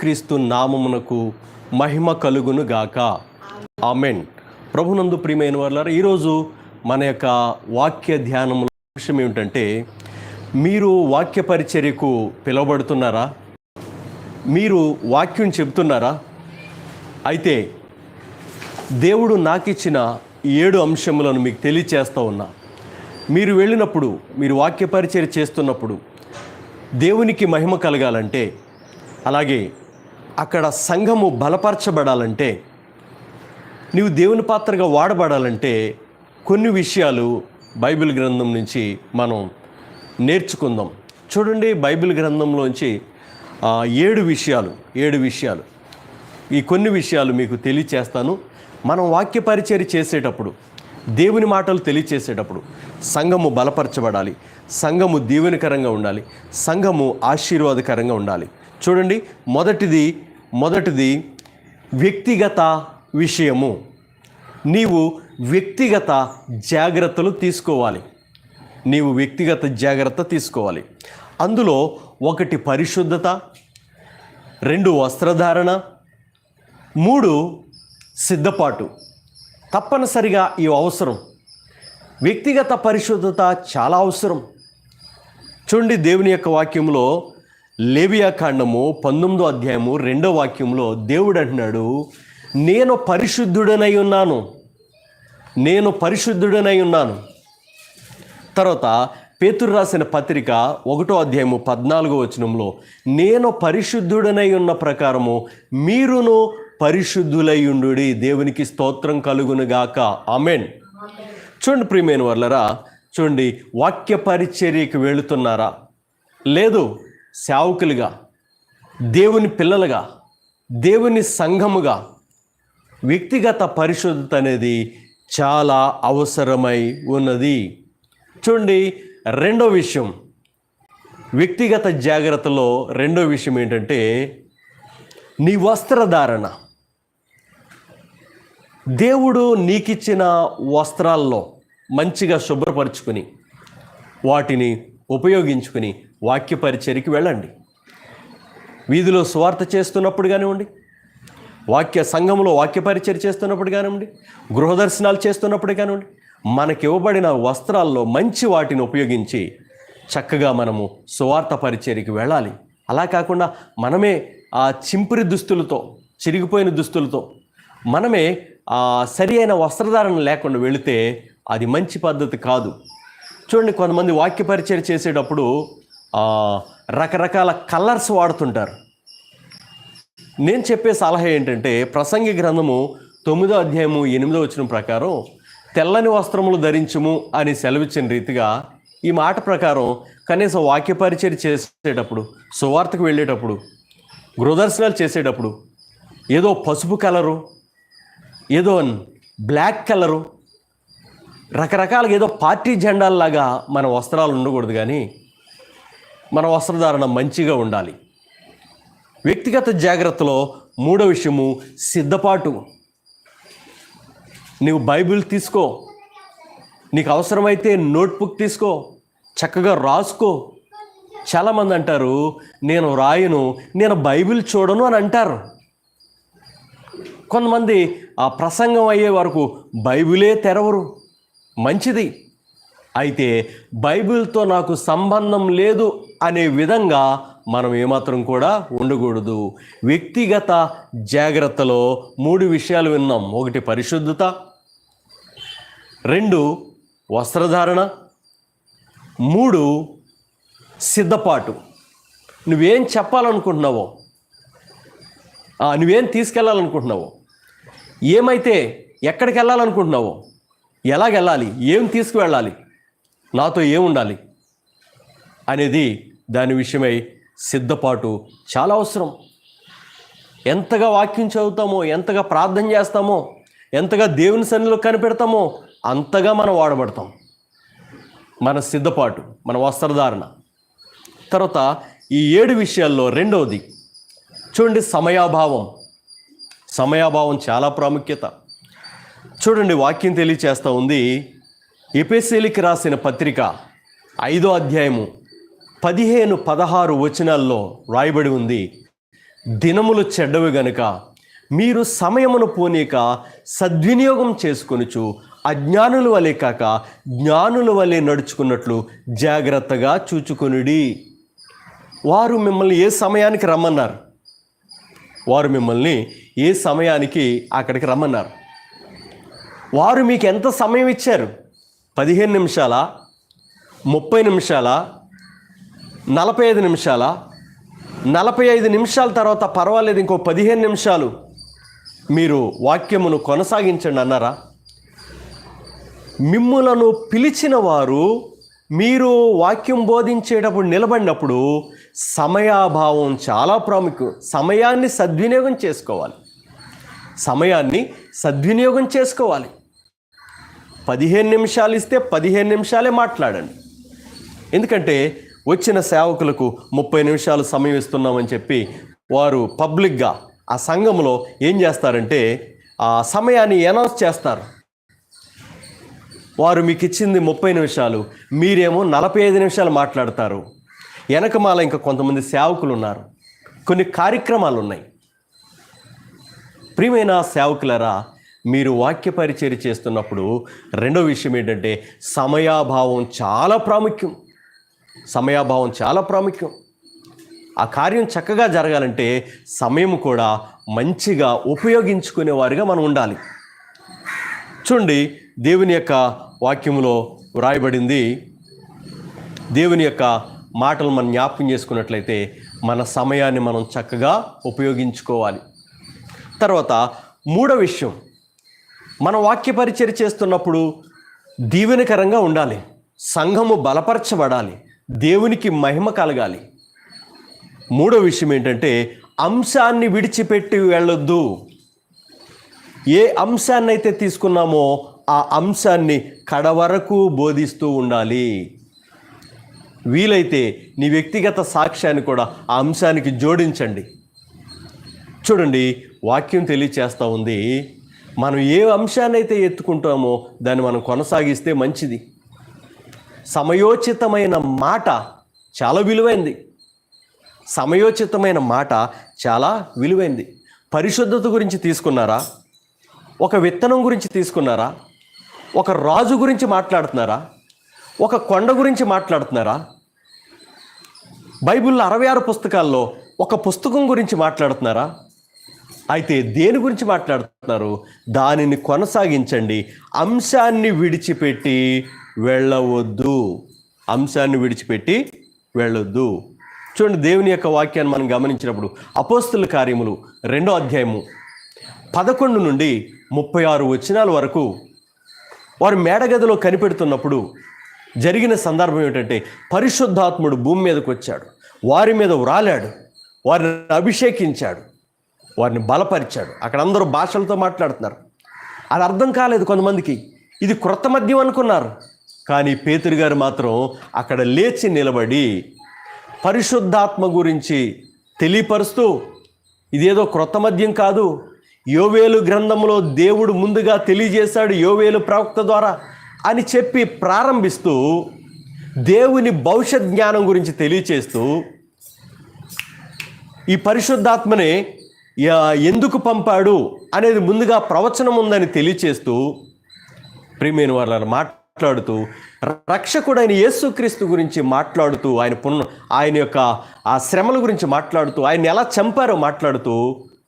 క్రీస్తు నామమునకు మహిమ కలుగును గాక ఆమెన్. ప్రభునందు ప్రియమైన వాళ్ళారా ఈరోజు మన యొక్క వాక్య ధ్యానంలో విషయం ఏమిటంటే మీరు వాక్య పరిచర్యకు పిలువబడుతున్నారా? మీరు వాక్యం చెబుతున్నారా? అయితే దేవుడు నాకిచ్చిన ఈ ఏడు అంశములను మీకు తెలియచేస్తూ ఉన్నా. మీరు వెళ్ళినప్పుడు మీరు వాక్య పరిచర్య చేస్తున్నప్పుడు దేవునికి మహిమ కలగాలంటే అలాగే అక్కడ సంఘము బలపరచబడాలంటే నీవు దేవుని పాత్రగా వాడబడాలంటే కొన్ని విషయాలు బైబిల్ గ్రంథం నుంచి మనం నేర్చుకుందాం. చూడండి బైబిల్ గ్రంథంలోంచి ఏడు విషయాలు ఏడు విషయాలు. ఈ కొన్ని విషయాలు మీకు తెలియచేస్తాను. మనం వాక్య పరిచర్య చేసేటప్పుడు దేవుని మాటలు తెలియచేసేటప్పుడు సంఘము బలపరచబడాలి. సంఘము దీవెనకరంగా ఉండాలి. సంఘము ఆశీర్వాదకరంగా ఉండాలి. చూడండి మొదటిది మొదటిది వ్యక్తిగత విషయము. నీవు వ్యక్తిగత జాగ్రత్తలు తీసుకోవాలి. నీవు వ్యక్తిగత జాగ్రత్త తీసుకోవాలి. అందులో ఒకటి పరిశుద్ధత రెండు వస్త్రధారణ మూడు సిద్ధపాటు. తప్పనిసరిగా ఈ అవసరం. వ్యక్తిగత పరిశుద్ధత చాలా అవసరం. చూడండి దేవుని యొక్క వాక్యంలో లేవియా కాండము పంతొమ్మిదో అధ్యాయము రెండో వాక్యంలో దేవుడు అంటున్నాడు నేను పరిశుద్ధుడనై ఉన్నాను. నేను పరిశుద్ధుడనై ఉన్నాను. తర్వాత పేతురు రాసిన పత్రిక ఒకటో అధ్యాయము పద్నాలుగో వచనంలో నేను పరిశుద్ధుడనై ఉన్న ప్రకారము మీరును పరిశుద్ధులయ్యుండు దేవునికి స్తోత్రం కలుగునుగాక ఆమెన్. చూడండి ప్రియమైన వర్లరా చూడండి వాక్య పరిచర్యకి వెళుతున్నారా? లేదు. సేవకులుగా దేవుని పిల్లలుగా దేవుని సంఘముగా వ్యక్తిగత పరిశుద్ధత అనేది చాలా అవసరమై ఉన్నది. చూడండి రెండో విషయం. వ్యక్తిగత జాగ్రత్తలో రెండో విషయం ఏంటంటే నీ వస్త్రధారణ. దేవుడు నీకిచ్చిన వస్త్రాల్లో మంచిగా శుభ్రపరుచుకుని వాటిని ఉపయోగించుకుని వాక్య పరిచర్యకి వెళ్ళండి. వీధిలో స్వార్థ చేస్తున్నప్పుడు కానివ్వండి వాక్య సంఘంలో వాక్య పరిచర్య చేస్తున్నప్పుడు కానివ్వండి గృహదర్శనాలు చేస్తున్నప్పుడు కానివ్వండి మనకి ఇవ్వబడిన వస్త్రాల్లో మంచి వాటిని ఉపయోగించి చక్కగా మనము సువార్త పరిచర్యకి వెళ్ళాలి. అలా కాకుండా మనమే ఆ చింపురి దుస్తులతో చిరిగిపోయిన దుస్తులతో మనమే ఆ సరి అయిన వస్త్రధారణ లేకుండా వెళితే అది మంచి పద్ధతి కాదు. చూడండి కొంతమంది వాక్య పరిచయం చేసేటప్పుడు రకరకాల కలర్స్ వాడుతుంటారు. నేను చెప్పే సలహా ఏంటంటే ప్రసంగి గ్రంథము తొమ్మిదో అధ్యాయము ఎనిమిదో వచ్చిన ప్రకారం తెల్లని వస్త్రములు ధరించము అని సెలవిచ్చిన రీతిగా ఈ మాట ప్రకారం కనీసం వాక్య పరిచయం చేసేటప్పుడు సువార్తకు వెళ్ళేటప్పుడు గృహదర్శనాలు చేసేటప్పుడు ఏదో పసుపు కలరు ఏదో బ్లాక్ కలరు రకరకాలుగా ఏదో పార్టీ జెండాల్లాగా మన వస్త్రాలు ఉండకూడదు కానీ మన వస్త్రధారణ మంచిగా ఉండాలి. వ్యక్తిగత జాగ్రత్తలో మూడో విషయము సిద్ధపాటు. నీవు బైబిల్ తీసుకో. నీకు అవసరమైతే నోట్బుక్ తీసుకో. చక్కగా రాసుకో. చాలామంది అంటారు నేను రాయను నేను బైబిల్ చూడను అని అంటారు. కొంతమంది ఆ ప్రసంగం అయ్యే వరకు బైబిలే తెరవరు. మంచిది. అయితే బైబిల్తో నాకు సంబంధం లేదు అనే విధంగా మనం ఏమాత్రం కూడా ఉండకూడదు. వ్యక్తిగత జాగ్రత్తలో మూడు విషయాలు విన్నాం. ఒకటి పరిశుద్ధత రెండు వస్త్రధారణ మూడు సిద్ధపాటు. నువ్వేం చెప్పాలనుకుంటున్నావో నువ్వేం తీసుకెళ్ళాలనుకుంటున్నావో ఏమైతే ఎక్కడికి వెళ్ళాలనుకుంటున్నావో ఎలాగెళ్ళాలి ఏం తీసుకువెళ్ళాలి నాతో ఏముండాలి అనేది దాని విషయమై సిద్ధపాటు చాలా అవసరం. ఎంతగా వాక్యం చదువుతామో ఎంతగా ప్రార్థన చేస్తామో ఎంతగా దేవుని సన్నిలో కనిపెడతామో అంతగా మనం వాడబడతాం. మన సిద్ధపాటు మన వస్త్రధారణ. తర్వాత ఈ ఏడు విషయాల్లో రెండవది చూడండి సమయాభావం. సమయాభావం చాలా ప్రాముఖ్యత. చూడండి వాక్యం తెలియచేస్తూ ఉంది. ఎపిసిలికి రాసిన పత్రిక ఐదో అధ్యాయము పదిహేను పదహారు వచనాల్లో రాయబడి ఉంది. దినములు చెడ్డవి గనుక మీరు సమయమును పోనీక సద్వినియోగం చేసుకొనుచు అజ్ఞానుల వలె కాక జ్ఞానుల వలె నడుచుకున్నట్లు జాగ్రత్తగా చూచుకొనుడి. వారు మిమ్మల్ని ఏ సమయానికి రమ్మన్నారు? వారు మిమ్మల్ని ఏ సమయానికి అక్కడికి రమ్మన్నారు? వారు మీకు ఎంత సమయం ఇచ్చారు? పదిహేను నిమిషాల? ముప్పై నిమిషాల? నలభై ఐదు నిమిషాల? నలభై ఐదు నిమిషాల తర్వాత పర్వాలేదు ఇంకో పదిహేను నిమిషాలు మీరు వాక్యమును కొనసాగించండి అన్నారా? మిమ్ములను పిలిచిన వారు మీరు వాక్యం బోధించేటప్పుడు నిలబడినప్పుడు సమయాభావం చాలా ప్రాముఖ్యం. సమయాన్ని సద్వినియోగం చేసుకోవాలి. సమయాన్ని సద్వినియోగం చేసుకోవాలి. పదిహేను నిమిషాలు ఇస్తే పదిహేను నిమిషాలే మాట్లాడండి. ఎందుకంటే వచ్చిన సేవకులకు ముప్పై నిమిషాలు సమయం ఇస్తున్నామని చెప్పి వారు పబ్లిక్గా ఆ సంఘంలో ఏం చేస్తారంటే ఆ సమయాన్ని అనౌన్స్ చేస్తారు. వారు మీకు ఇచ్చింది ముప్పై నిమిషాలు మీరేమో నలభై ఐదు నిమిషాలు మాట్లాడతారు. వెనకమాల ఇంకా కొంతమంది సేవకులు ఉన్నారు. కొన్ని కార్యక్రమాలు ఉన్నాయి. ప్రియమైన సేవకులరా మీరు వాక్య పరిచర్య చేస్తున్నప్పుడు రెండో విషయం ఏంటంటే సమయాభావం చాలా ప్రాముఖ్యం. సమయాభావం చాలా ప్రాముఖ్యం. ఆ కార్యం చక్కగా జరగాలంటే సమయం కూడా మంచిగా ఉపయోగించుకునేవారిగా మనం ఉండాలి. చూడండి దేవుని యొక్క వాక్యంలో వ్రాయబడింది. దేవుని యొక్క మాటలు మనం జ్ఞాపకం చేసుకున్నట్లయితే మన సమయాన్ని మనం చక్కగా ఉపయోగించుకోవాలి. తర్వాత మూడో విషయం. మన వాక్య పరిచర్య చేస్తున్నప్పుడు దీవెనకరంగా ఉండాలి. సంఘము బలపరచబడాలి. దేవునికి మహిమ కలగాలి. మూడో విషయం ఏంటంటే అంశాన్ని విడిచిపెట్టి వెళ్ళొద్దు. ఏ అంశాన్ని అయితే తీసుకున్నామో ఆ అంశాన్ని కడవరకు బోధిస్తూ ఉండాలి. వీలైతే నీ వ్యక్తిగత సాక్ష్యాన్ని కూడా ఆ అంశానికి జోడించండి. చూడండి వాక్యం తెలియచేస్తూ ఉంది. మనం ఏ అంశాన్ని అయితే ఎత్తుకుంటామో దాన్ని మనం కొనసాగిస్తే మంచిది. సమయోచితమైన మాట చాలా విలువైంది. సమయోచితమైన మాట చాలా విలువైంది. పరిశుద్ధత గురించి తీసుకున్నారా? ఒక విత్తనం గురించి తీసుకున్నారా? ఒక రాజు గురించి మాట్లాడుతున్నారా? ఒక కొండ గురించి మాట్లాడుతున్నారా? బైబిల్లో అరవై ఆరు పుస్తకాల్లో ఒక పుస్తకం గురించి మాట్లాడుతున్నారా? అయితే దేని గురించి మాట్లాడుతున్నారు? దానిని కొనసాగించండి. అంశాన్ని విడిచిపెట్టి వెళ్ళవద్దు. అంశాన్ని విడిచిపెట్టి వెళ్ళొద్దు. చూడండి దేవుని యొక్క వాక్యాన్ని మనం గమనించినప్పుడు అపోస్తుల కార్యములు రెండో అధ్యాయము పదకొండు నుండి ముప్పై ఆరు వచనాల వరకు వారు మేడగదిలో కనిపెడుతున్నప్పుడు జరిగిన సందర్భం ఏమిటంటే పరిశుద్ధాత్ముడు భూమి మీదకి వచ్చాడు వారి మీద వ్రాలాడు వారిని అభిషేకించాడు. వారిని బలపరిచాడు. అక్కడ అందరూ భాషలతో మాట్లాడుతున్నారు. అది అర్థం కాలేదు కొంతమందికి. ఇది క్రొత్త మద్యం అనుకున్నారు. కానీ పేతురు గారు మాత్రం అక్కడ లేచి నిలబడి పరిశుద్ధాత్మ గురించి తెలియపరుస్తూ ఇదేదో క్రొత్త మద్యం కాదు. యోవేలు గ్రంథంలో దేవుడు ముందుగా తెలియజేశాడు యోవేలు ప్రవక్త ద్వారా అని చెప్పి ప్రారంభిస్తూ దేవుని భవిష్యత్ జ్ఞానం గురించి తెలియచేస్తూ ఈ పరిశుద్ధాత్మని ఎందుకు పంపాడు అనేది ముందుగా ప్రవచనం ఉందని తెలియచేస్తూ ప్రియమైన వాళ్ళని మాట్లాడుతూ రక్షకుడైన యేసుక్రీస్తు గురించి మాట్లాడుతూ ఆయన పున ఆయన యొక్క ఆ శ్రమల గురించి మాట్లాడుతూ ఆయన ఎలా చంపారో మాట్లాడుతూ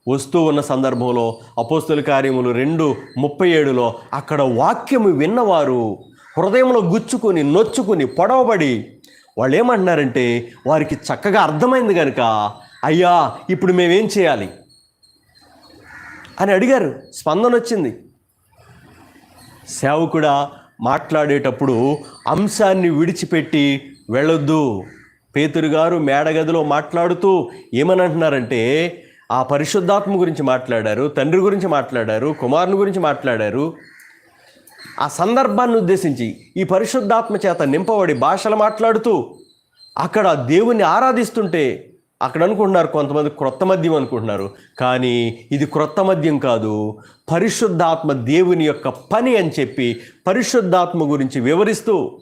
వస్తూ ఉన్న సందర్భంలో అపోస్తుల కార్యములు రెండు ముప్పై ఏడులో అక్కడ వాక్యము విన్నవారు హృదయంలో గుచ్చుకొని నొచ్చుకొని పొడవబడి వాళ్ళు ఏమంటున్నారంటే వారికి చక్కగా అర్థమైంది కనుక అయ్యా ఇప్పుడు మేమేం చేయాలి? అని అడిగారు. స్పందన వచ్చింది. సేవకుడా మాట్లాడేటప్పుడు అంశాన్ని విడిచిపెట్టి వెళ్ళొద్దు. పేతురు గారు మేడగదిలో మాట్లాడుతూ ఏమని అంటున్నారంటే ఆ పరిశుద్ధాత్మ గురించి మాట్లాడారు తండ్రి గురించి మాట్లాడారు కుమారుని గురించి మాట్లాడారు. ఆ సందర్భాన్ని ఉద్దేశించి ఈ పరిశుద్ధాత్మ చేత నింపబడి భాషలు మాట్లాడుతూ అక్కడ దేవుణ్ణి ఆరాధిస్తుంటే అక్కడ అనుకుంటున్నారు కొంతమంది క్రొత్త మద్యం అనుకుంటున్నారు. కానీ ఇది క్రొత్త మద్యం కాదు. పరిశుద్ధాత్మ దేవుని యొక్క పని అని చెప్పి పరిశుద్ధాత్మ గురించి వివరిస్తూ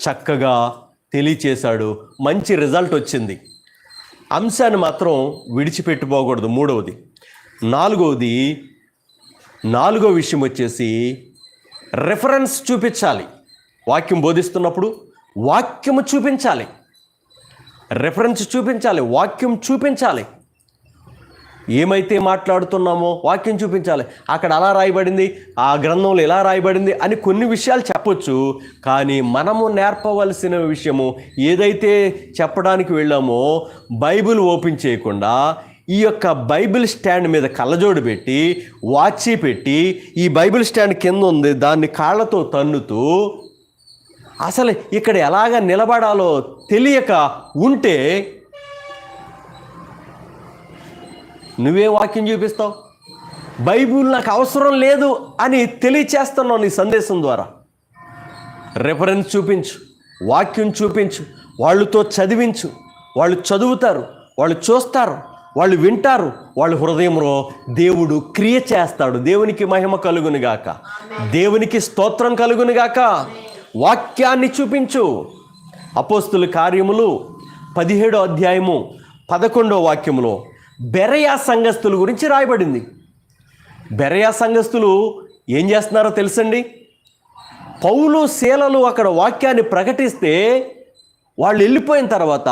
చక్కగా తెలియచేశాడు. మంచి రిజల్ట్ వచ్చింది. అంశాన్ని మాత్రం విడిచిపెట్టుకోకూడదు. మూడవది. నాలుగవది నాలుగో విషయం వచ్చేసి రెఫరెన్స్ చూపించాలి. వాక్యం బోధిస్తున్నప్పుడు వాక్యము చూపించాలి. రెఫరెన్స్ చూపించాలి వాక్యం చూపించాలి. ఏమైతే మాట్లాడుతున్నామో వాక్యం చూపించాలి. అక్కడ అలా రాయబడింది ఆ గ్రంథంలో ఎలా రాయబడింది అని కొన్ని విషయాలు చెప్పొచ్చు. కానీ మనము నేర్పవలసిన విషయము ఏదైతే చెప్పడానికి వెళ్ళామో బైబిల్ ఓపెన్ చేయకుండా ఈ యొక్క బైబిల్ స్టాండ్ మీద కళ్ళజోడు పెట్టి వాచి పెట్టి ఈ బైబిల్ స్టాండ్ కింద ఉంది దాన్ని కాళ్ళతో తన్నుతూ అసలు ఇక్కడ ఎలాగ నిలబడాలో తెలియక ఉంటే నువ్వే వాక్యం చూపిస్తావు? బైబిల్ నాకు అవసరం లేదు అని తెలియచేస్తున్నావు నీ సందేశం ద్వారా. రెఫరెన్స్ చూపించు వాక్యం చూపించు వాళ్ళతో చదివించు. వాళ్ళు చదువుతారు వాళ్ళు చూస్తారు వాళ్ళు వింటారు. వాళ్ళ హృదయంలో దేవుడు క్రియ చేస్తాడు. దేవునికి మహిమ కలుగునుగాక. దేవునికి స్తోత్రం కలుగునుగాక. వాక్యాన్ని చూపించు. అపోస్తుల కార్యములు పదిహేడో అధ్యాయము పదకొండో వాక్యములో బెరయా సంఘస్థుల గురించి రాయబడింది. బెరయా సంఘస్థులు ఏం చేస్తున్నారో తెలుసండి? పౌలు శీలలు అక్కడ వాక్యాన్ని ప్రకటిస్తే వాళ్ళు వెళ్ళిపోయిన తర్వాత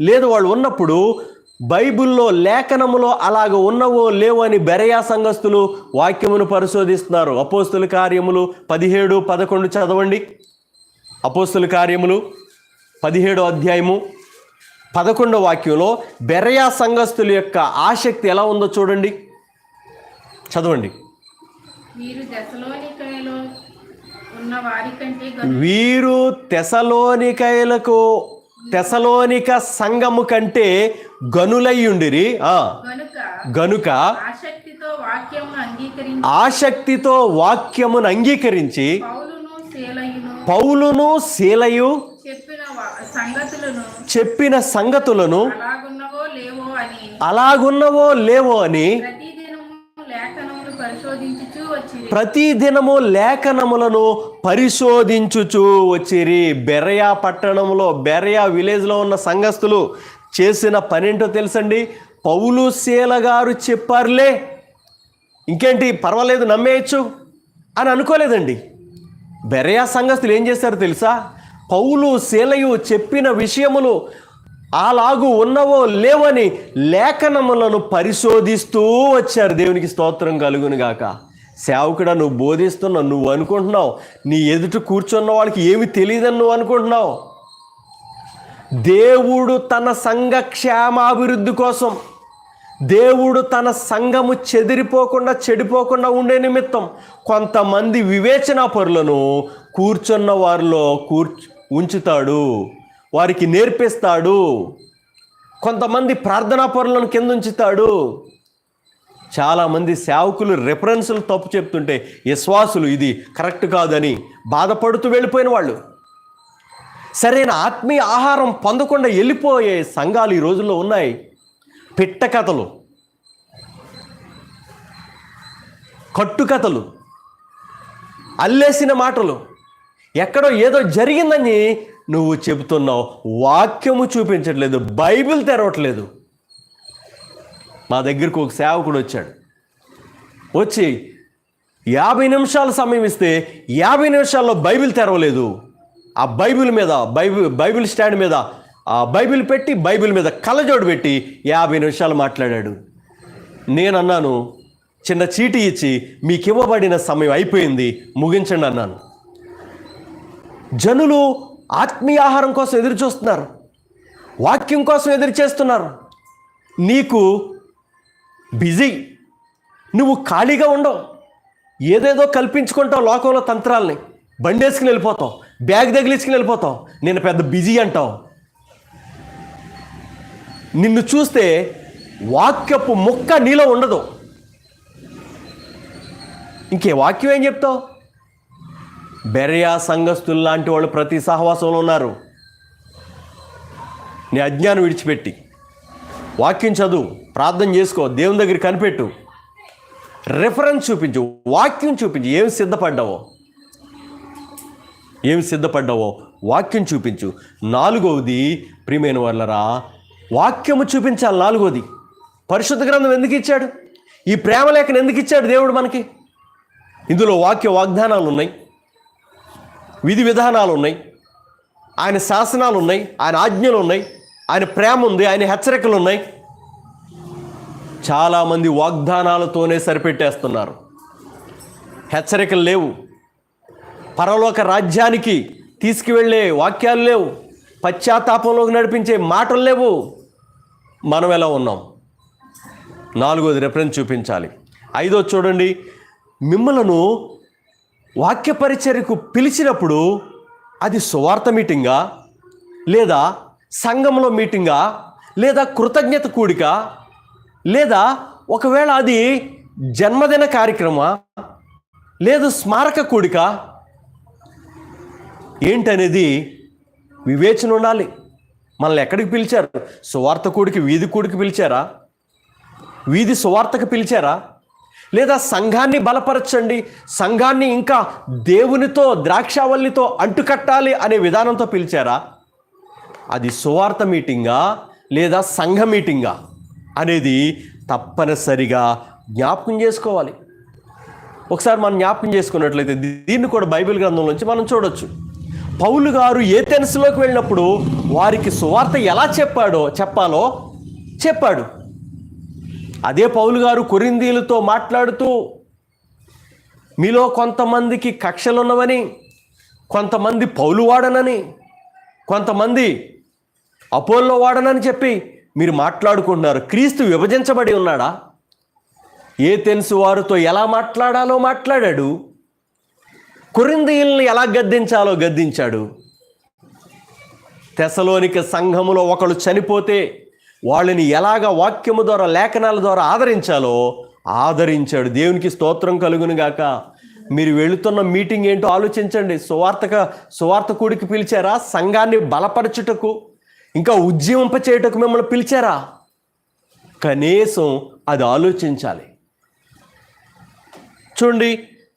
లేదు వాళ్ళు ఉన్నప్పుడు బైబిల్లో లేఖనములో అలాగ ఉన్నవో లేవో అని బెరయా సంఘస్థులు వాక్యమును పరిశోధిస్తున్నారు. అపోస్తుల కార్యములు పదిహేడు పదకొండు చదవండి. అపోస్తుల కార్యములు పదిహేడో అధ్యాయము పదకొండో వాక్యంలో బెరయా సంఘస్థుల యొక్క ఆసక్తి ఎలా ఉందో చూడండి. చదవండి. వీరు తెసలోనికైలకు తెసలోనిక సంఘము కంటే గనులయ్యుండిరి గనుక ఆసక్తితో వాక్యమును అంగీకరించి పౌలును శీలయు చెప్పిన సంగతులను అలాగున్నవో లేవో అని ప్రతిదినము లేఖనములను పరిశోధించుచు వచ్చిరి. బెరయా పట్టణంలో బెరయా విలేజ్లో ఉన్న సంఘస్థులు చేసిన పనేంటో తెలుసండి? పౌలు శీల గారు చెప్పారులే. ఇంకేంటి? పర్వాలేదు నమ్మేయచ్చు అని అనుకోలేదండి. బెరయా సంఘస్థులు ఏం చేశారు తెలుసా? పౌలు శీలయు చెప్పిన విషయములు అలాగు ఉన్నవో లేవని లేఖనములను పరిశోధిస్తూ వచ్చారు. దేవునికి స్తోత్రం కలుగునుగాక. సేవకుడా నువ్వు బోధిస్తున్నావు నువ్వు అనుకుంటున్నావు. నీ ఎదుట కూర్చున్న వాళ్ళకి ఏమి తెలియదని నువ్వు అనుకుంటున్నావు? దేవుడు తన సంఘ క్షేమాభివృద్ధి కోసం దేవుడు తన సంఘము చెదిరిపోకుండా చెడిపోకుండా ఉండే నిమిత్తం కొంతమంది వివేచనా పరులను కూర్చున్న వారిలో కూర్చు ఉంచుతాడు వారికి నేర్పిస్తాడు. కొంతమంది ప్రార్థనా పరులను కింద ఉంచుతాడు. చాలామంది సేవకులు రెఫరెన్సులు తప్పు చెప్తుంటే విశ్వాసులు ఇది కరెక్ట్ కాదని బాధపడుతూ వెళ్ళిపోయిన వాళ్ళు. సరైన ఆత్మీయ ఆహారం పొందకుండా వెళ్ళిపోయే సంఘాలు ఈ రోజుల్లో ఉన్నాయి. పిట్ట కథలు కట్టుకథలు అల్లేసిన మాటలు ఎక్కడో ఏదో జరిగిందని నువ్వు చెబుతున్నావు. వాక్యము చూపించట్లేదు బైబిల్ తెరవట్లేదు. మా దగ్గరకు ఒక సేవకుడు వచ్చాడు. వచ్చి యాభై నిమిషాల సమయం ఇస్తే యాభై నిమిషాల్లో బైబిల్ తెరవలేదు. ఆ బైబిల్ మీద బైబిల్ బైబిల్ స్టాండ్ మీద ఆ బైబిల్ పెట్టి బైబిల్ మీద కళ్ళజోడు పెట్టి యాభై నిమిషాలు మాట్లాడాడు. నేను అన్నాను చిన్న చీటీ ఇచ్చి మీకు ఇవ్వబడిన సమయం అయిపోయింది ముగించండి అన్నాను. జనులు ఆత్మీయ ఆహారం కోసం ఎదురు చూస్తున్నారు వాక్యం కోసం ఎదురు చేస్తున్నారు నీకు బిజీ. నువ్వు ఖాళీగా ఉండవు. ఏదేదో కల్పించుకుంటావు లోకంలో తంత్రాలని. బండేసుకుని వెళ్ళిపోతావు. బ్యాగ్ తగిలించుకుని వెళ్ళిపోతావు. నేను పెద్ద బిజీ అంటావు. నిన్ను చూస్తే వాక్యపు ముక్క నీలో ఉండదు. ఇంకే వాక్యం ఏం చెప్తావు? బెరయా సంఘస్థులు లాంటి వాళ్ళు ప్రతి సహవాసంలో ఉన్నారు. నీ అజ్ఞానం విడిచిపెట్టి. వాక్యం చదువు ప్రార్థన చేసుకో దేవుని దగ్గర కనిపెట్టు. రిఫరెన్స్ చూపించు వాక్యం చూపించు ఏం సిద్ధపడ్డావో. ఏం సిద్ధపడ్డావో వాక్యం చూపించు. నాలుగవది ప్రియమైన వాళ్ళరా వాక్యము చూపించాలి నాలుగోది పరిశుద్ధ గ్రంథం ఎందుకు ఇచ్చాడు? ఈ ప్రేమ లేఖను ఎందుకు ఇచ్చాడు దేవుడు మనకి? ఇందులో వాక్య వాగ్దానాలు ఉన్నాయి. విధి విధానాలు ఉన్నాయి. ఆయన శాసనాలు ఉన్నాయి. ఆయన ఆజ్ఞలు ఉన్నాయి. ఆయన ప్రేమ ఉంది ఆయన హెచ్చరికలు ఉన్నాయి. చాలామంది వాగ్దానాలతోనే సరిపెట్టేస్తున్నారు. హెచ్చరికలు లేవు. పరలోక రాజ్యానికి తీసుకువెళ్ళే వాక్యాలు లేవు. పశ్చాత్తాపంలోకి నడిపించే మాటలు లేవు. మనం ఎలా ఉన్నాం? నాలుగోది రెఫరెన్స్ చూపించాలి. ఐదో చూడండి. మిమ్మలను వాక్య పరిచర్యకు పిలిచినప్పుడు అది సువార్త మీటింగా లేదా సంఘంలో మీటింగా లేదా కృతజ్ఞత కూడిక లేదా ఒకవేళ అది జన్మదిన కార్యక్రమా లేదు స్మారక కూడిక? ఏంటనేది వివేచన ఉండాలి. మనల్ని ఎక్కడికి పిలిచారు? సువార్త కూడికి వీధి కూడికి పిలిచారా? వీధి సువార్తకు పిలిచారా? లేదా సంఘాన్ని బలపరచండి సంఘాన్ని ఇంకా దేవునితో ద్రాక్షావల్లితో అంటుకట్టాలి అనే విధానంతో పిలిచారా? అది సువార్త మీటింగా లేదా సంఘ మీటింగా అనేది తప్పనిసరిగా జ్ఞాపకం చేసుకోవాలి. ఒకసారి మనం జ్ఞాపకం చేసుకున్నట్లయితే దీన్ని కూడా బైబిల్ గ్రంథం నుంచి మనం చూడొచ్చు. పౌలు గారు ఏ వెళ్ళినప్పుడు వారికి సువార్త ఎలా చెప్పాడో చెప్పాలో చెప్పాడు. అదే పౌలు గారు కొరిందీలతో మాట్లాడుతూ మీలో కొంతమందికి కక్షలున్నవని కొంతమంది పౌలు వాడనని కొంతమంది అపోల్లో వాడనని చెప్పి మీరు మాట్లాడుకుంటున్నారు. క్రీస్తు విభజించబడి ఉన్నాడా? ఏ తెలుసు వారితో ఎలా మాట్లాడాలో మాట్లాడాడు. కొరిందీయుల్ని ఎలా గద్దించాలో గద్దించాడు. తెసలోనిక సంఘములో ఒకళ్ళు చనిపోతే వాళ్ళని ఎలాగ వాక్యము ద్వారా లేఖనాల ద్వారా ఆదరించాలో ఆదరించాడు. దేవునికి స్తోత్రం కలుగునుగాక మీరు వెళుతున్న మీటింగ్ ఏంటో ఆలోచించండి. సువార్తక సువార్త కూడికి పిలిచారా? సంఘాన్ని బలపరచుటకు ఇంకా ఉజ్జీవింప చేయుటకు మిమ్మల్ని పిలిచారా? కనీసం అది ఆలోచించాలి. చూడండి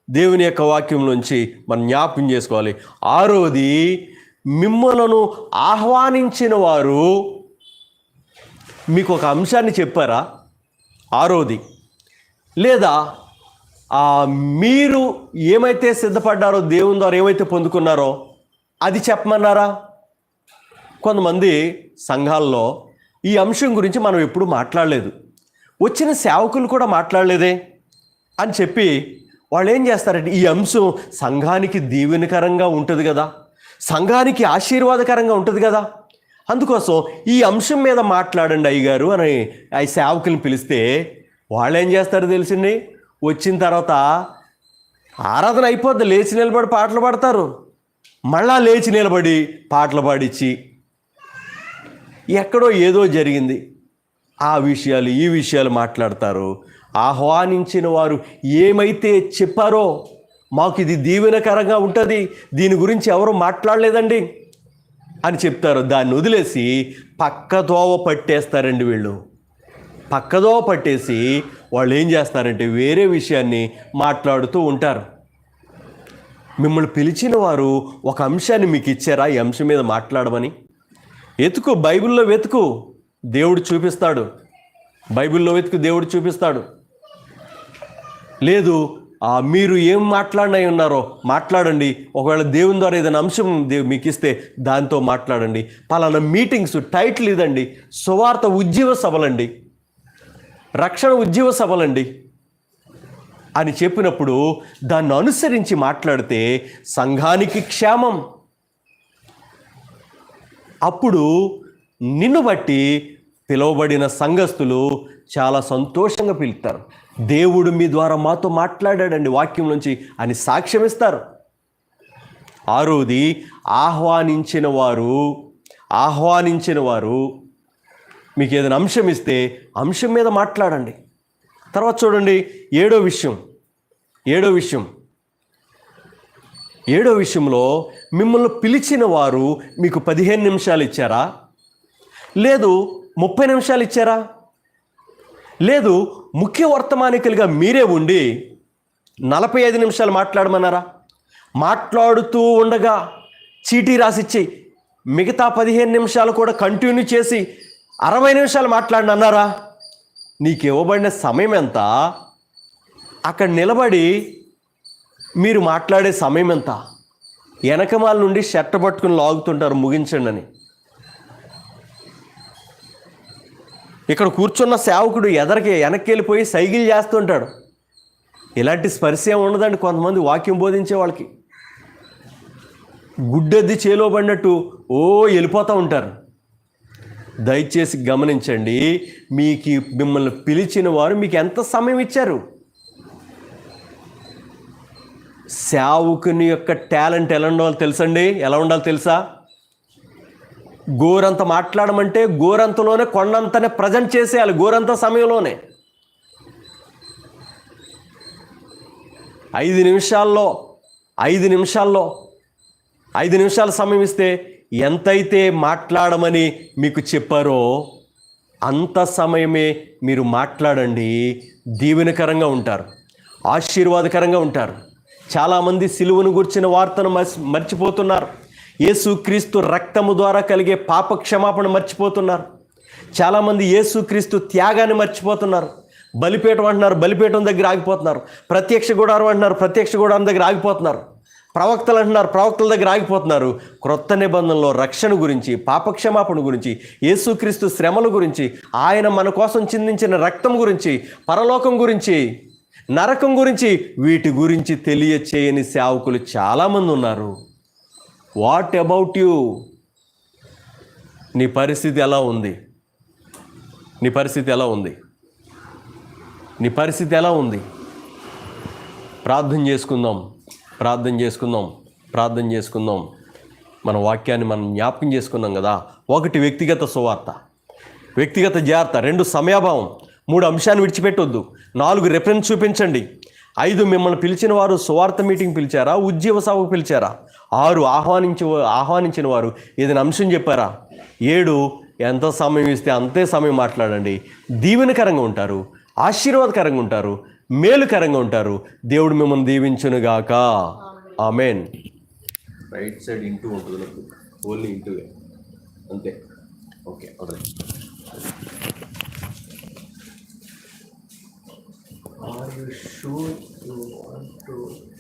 దేవుని యొక్క వాక్యం నుంచి మనం జ్ఞాపకం చేసుకోవాలి. ఆరోది మిమ్మలను ఆహ్వానించిన వారు మీకు ఒక అంశాన్ని చెప్పారా? ఆరోది లేదా ఆ మీరు ఏమైతే సిద్ధపడ్డారో దేవుని ద్వారా ఏమైతే పొందుకున్నారో అది చెప్పమన్నారా? కొంతమంది సంఘాల్లో ఈ అంశం గురించి మనం ఎప్పుడు మాట్లాడలేదు. వచ్చిన సేవకులు కూడా మాట్లాడలేదే అని చెప్పి వాళ్ళు ఏం చేస్తారంటే ఈ అంశం సంఘానికి దీవెనకరంగా ఉంటుంది కదా సంఘానికి ఆశీర్వాదకరంగా ఉంటుంది కదా అందుకోసం ఈ అంశం మీద మాట్లాడండి అయ్యగారు అని ఆ సేవకుల్ని పిలిస్తే వాళ్ళు ఏం చేస్తారు తెలిసింది? వచ్చిన తర్వాత ఆరాధన అయిపోద్ది లేచి నిలబడి పాటలు పాడతారు. మళ్ళా లేచి నిలబడి పాటలు పాడించి ఎక్కడో ఏదో జరిగింది. ఆ విషయాలు ఈ విషయాలు మాట్లాడతారు. ఆహ్వానించిన వారు ఏమైతే చెప్పారో మాకు ఇది దీవెనకరంగా ఉంటుంది. దీని గురించి ఎవరు మాట్లాడలేదండి అని చెప్తారు. దాన్ని వదిలేసి పక్కదోవ పట్టేస్తారండి వీళ్ళు. పక్కదోవ పట్టేసి వాళ్ళు ఏం చేస్తారంటే వేరే విషయాన్ని మాట్లాడుతూ ఉంటారు. మిమ్మల్ని పిలిచిన వారు ఒక అంశాన్ని మీకు ఇచ్చారా? ఈ అంశం మీద మాట్లాడమని? వెతుకు బైబిల్లో వెతుకు దేవుడు చూపిస్తాడు. బైబిల్లో వెతుకు దేవుడు చూపిస్తాడు. లేదు ఆ మీరు ఏం మాట్లాడినై ఉన్నారో మాట్లాడండి. ఒకవేళ దేవుని ద్వారా ఏదైనా అంశం దేవు మీకు ఇస్తే దాంతో మాట్లాడండి. పలానా మీటింగ్స్ టైటిల్ ఇదండి. సువార్త ఉజ్జీవ సభలండి. రక్షణ ఉజ్జీవ సభలండి. అని చెప్పినప్పుడు దాన్ని అనుసరించి మాట్లాడితే సంఘానికి క్షేమం. అప్పుడు నిన్ను బట్టి పిలువబడిన సంఘస్థులు చాలా సంతోషంగా పిలుస్తారు. దేవుడు మీ ద్వారా మాతో మాట్లాడాడండి వాక్యం నుంచి అని సాక్ష్యం ఇస్తారు. ఆరోది ఆహ్వానించిన వారు ఆహ్వానించిన వారు మీకు ఏదైనా అంశం ఇస్తే అంశం మీద మాట్లాడండి. తర్వాత చూడండి ఏడో విషయం ఏడో విషయం. ఏడో విషయంలో మిమ్మల్ని పిలిచిన వారు మీకు పదిహేను నిమిషాలు ఇచ్చారా? లేదు ముప్పై నిమిషాలు ఇచ్చారా? లేదు ముఖ్య వర్తమానికలుగా మీరే ఉండి నలభై ఐదు నిమిషాలు మాట్లాడమన్నారా? మాట్లాడుతూ ఉండగా చీటీ రాసిచ్చి మిగతా పదిహేను నిమిషాలు కూడా కంటిన్యూ చేసి అరవై నిమిషాలు మాట్లాడినన్నారా నీకు ఇవ్వబడిన సమయం ఎంత? అక్కడ నిలబడి మీరు మాట్లాడే సమయం ఎంత? వెనకమాల నుండి షర్ట్ పట్టుకుని లాగుతుంటారు ముగించండి అని. ఇక్కడ కూర్చున్న సేవకుడు ఎదరికి వెనక్కి వెళ్ళిపోయి సైకిల్ చేస్తుంటాడు. ఇలాంటి స్పర్శ ఏమి ఉండదండి కొంతమంది వాక్యం బోధించే వాళ్ళకి. గుడ్డెద్ది చేలో పడినట్టు ఓ వెళ్ళిపోతూ ఉంటారు. దయచేసి గమనించండి మీకు మిమ్మల్ని పిలిచిన వారు మీకు ఎంత సమయం ఇచ్చారు? సేవకుని యొక్క టాలెంట్ ఎలా ఉండాలో తెలుసండి? ఎలా ఉండాలో తెలుసా? గోరంత మాట్లాడమంటే గోరంతలోనే కొండంతనే ప్రజెంట్ చేసేయాలి గోరంత సమయంలోనే. ఐదు నిమిషాల్లో ఐదు నిమిషాల్లో ఐదు నిమిషాల సమయం ఇస్తే ఎంతైతే మాట్లాడమని మీకు చెప్పారో అంత సమయమే మీరు మాట్లాడండి దీవెనకరంగా ఉంటారు ఆశీర్వాదకరంగా ఉంటారు. చాలామంది సిలువను గుర్చిన వార్తను మర్చి మర్చిపోతున్నారు. యేసుక్రీస్తు రక్తము ద్వారా కలిగే పాప క్షమాపణ మర్చిపోతున్నారు. చాలామంది యేసుక్రీస్తు త్యాగాన్ని మర్చిపోతున్నారు. బలిపేటం అంటున్నారు బలిపేటం దగ్గర ఆగిపోతున్నారు. ప్రత్యక్ష గుడారం అంటున్నారు ప్రత్యక్ష గుడారం దగ్గర ఆగిపోతున్నారు. ప్రవక్తలు అంటున్నారు ప్రవక్తల దగ్గర ఆగిపోతున్నారు. క్రొత్త నిబంధనలో రక్షణ గురించి పాపక్షమాపణ గురించి యేసుక్రీస్తు శ్రమల గురించి ఆయన మన కోసం చిందించిన రక్తం గురించి పరలోకం గురించి నరకం గురించి వీటి గురించి తెలియచేయని సేవకులు చాలామంది ఉన్నారు. వాట్ అబౌట్ యూ నీ పరిస్థితి ఎలా ఉంది? నీ పరిస్థితి ఎలా ఉంది? నీ పరిస్థితి ఎలా ఉంది? ప్రార్థన చేసుకుందాం. ప్రార్థన చేసుకుందాం. ప్రార్థన చేసుకుందాం. మన వాక్యాన్ని మనం జ్ఞాపకం చేసుకున్నాం కదా? ఒకటి వ్యక్తిగత సువార్త. వ్యక్తిగత జాగ్రత్త. రెండు సమయాభావం. మూడు అంశాన్ని విడిచిపెట్టొద్దు. నాలుగు రెఫరెన్స్ చూపించండి. ఐదు మిమ్మల్ని పిలిచిన వారు సువార్త మీటింగ్ పిలిచారా? ఉద్యోగ సభకు పిలిచారా? ఆరు ఆహ్వానించి ఆహ్వానించిన వారు ఏదైనా అంశం చెప్పారా? ఏడు ఎంత సమయం ఇస్తే అంతే సమయం మాట్లాడండి. దీవెనకరంగా ఉంటారు ఆశీర్వాదకరంగా ఉంటారు మేలుకరంగా ఉంటారు. దేవుడు మిమ్మల్ని దీవించునుగాక. ఆమెన్. రైట్ సైడ్ ఇంటూ ఉంటుంది ఓన్లీ ఇంటూ అంతే. ఓకే వదిలే Are you sure you want to